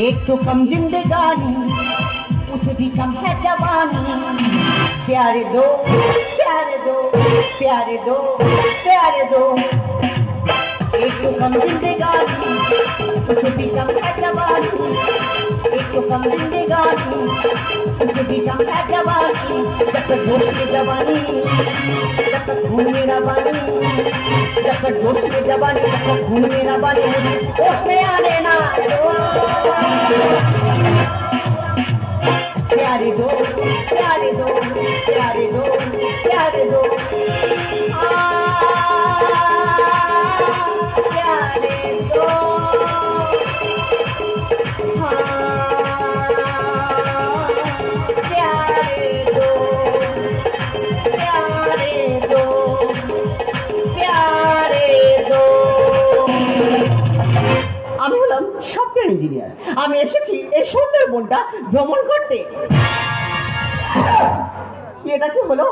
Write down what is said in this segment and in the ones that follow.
एक तो कम जिंदगानी उस भी कम है जवानी। प्यारे दो प्यारे दो प्यारे दो प्यारे दो। एक तो कम जिंदगानी उस भी कम है जवानी। तो कम जिंदगानी उसे भी कम है जवानी जब तक होश में जवानी जब तक खून मेरा बानी जब तक होश में जवानी जब तक खून मेरा बानी मुझे आने ना प्यारे दो प्यारे दो प्यारे दो प्यारे दो সফটওয়্যার ইঞ্জিনিয়ার আমি এসেছি এই সুন্দরবনটা ভ্রমণ করতে। এটা কি হলো?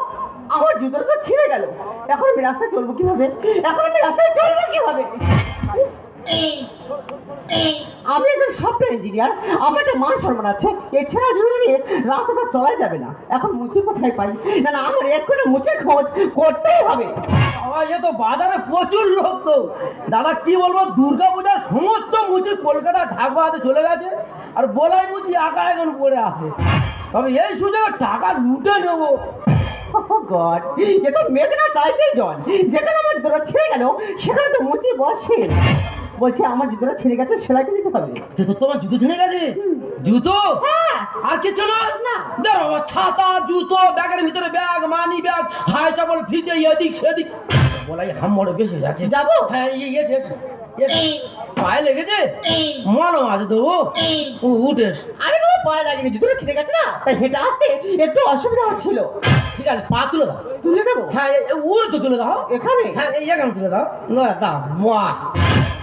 আমার জুতোটা ছিঁড়ে গেল। এখন আমি রাস্তায় চলবো কীভাবে? এখন আমি রাস্তায় চলবো কীভাবে? আমি একজন সফটওয়্যার ইঞ্জিনিয়ার আমার একটা মান সম্মান আছে এই ছেঁড়া নিয়ে রাস্তাটা চলাই যাবে না। এখন মুচি কোথায় পাই? না আমার এক্ষুনি মুচি খোঁজ করতেই হবে। এ তো বাজারে প্রচুর লোক তো। দাদা, কি বলব দুর্গা পূজার সমস্ত মুচি কলকাতা ঢাকবাতে চলে গেছে, আর বলাই মুচি একা এখন পড়ে আছে। তবে এই সুযোগে টাকা লুটে নেব। গড এ মেঘনা চাইতেই জল। যেখানে আমার জুতোটা ছিঁড়ে গেল সেখানে তো মুচি বসে। বলছি আমার জুতোটা ছিঁড়ে গেছে সেলাই দিতে হবে। তো তোমার জুতো ছিঁড়ে গেছে? জুতো? হ্যাঁ। আর কিছু না? না। দেখো ছাতা জুতো ব্যাগের ভিতরে ব্যাগ মানি ব্যাগ হাই চাপল ফ্রিজে এদিক সেদিক। বলাই হাম্মড়ে বেশি যাচ্ছে। যাব? হ্যাঁ এসে এসে। পায়ে লেগেছে? মনে আছে তো ও। ও আরে বাবা পায়ে লাগেনি জুতোটা ছিঁড়ে গেছে না? তাই হেঁটে আসতে একটু অসুবিধা হচ্ছিল। ঠিক আছে পা তুলে দাও। তুলে দেবো? হ্যাঁ উড়ে তো তুলে দাও। এখানে? হ্যাঁ এই এখানে তুলে দাও। না দাও মা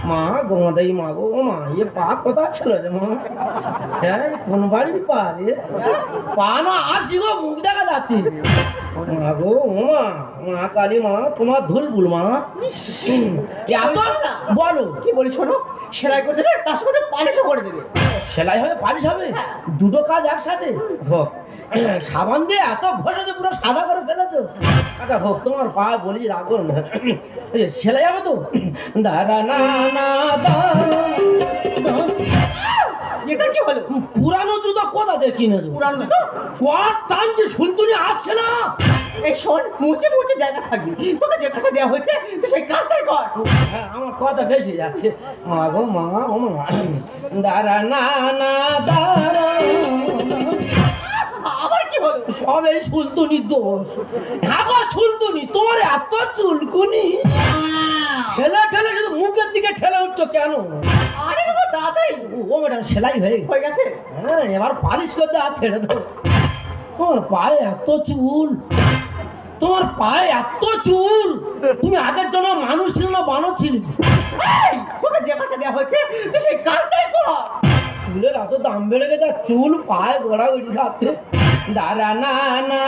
মা গোমা দেই মা গো মা এ পা কোথা ছিল রে মা? হ্যাঁ কোন বাড়ির পা রে? পা না আসি গো মুখ দেখা যাচ্ছে। মা গো মা মা কালী মা তোমার ধুল বুল মা হুম, বলো কি বলি শোনো? সেলাই করে দেবে তার সঙ্গে পালিশও করে দেবে। সেলাই হবে পালিশ হবে? দুটো কাজ একসাথে? হোক সাবান দিয়ে এত ঘষেছে পুরো সাদা করে ফেলেছো আচ্ছা হোক তোমার পা বলি রাখো না। সেলাই হবে তো? দাদা না না এটা কি হলো? পুরানো জুতো কোথা কিনেছো? পুরানো জুতো? টান যে শুনতুনি আসছে। না এই শোন মুচে মুচে জায়গা থাকবি। তোকে যে কাজটা দেওয়া হয়েছে সেই কাজটাই কর। হ্যাঁ, আমার কথা বেশি যাচ্ছে। মা গো মা ও মা। দাঁড়া না না দাঁড়া। আবার কি হলো? সব সুলতুনি দোষ। আবার সুলতুনি তোমার এত চুলকুনি। ঠেলে ঠেলে শুধু মুখের দিকে ঠেলে উঠছো কেন? আরে বাবা দাদাই। ও ম্যাডাম সেলাই হয়ে গেছে। হয়ে গেছে? হ্যাঁ এবার পালিশ করতে আর ছেড়ে দাও তোমার পায়ে এত চুল। তোমার পায়ে এত চুল। তুমি আগের জন্য মানুষ ছিল না, বানর ছিল। যে দেওয়া হয়েছে, তুই সেই কাজটাই চুলের এত দাম বেড়ে গেছে চুল পায়ে গোড়া উঠে যাচ্ছে। দাঁড়া, না না।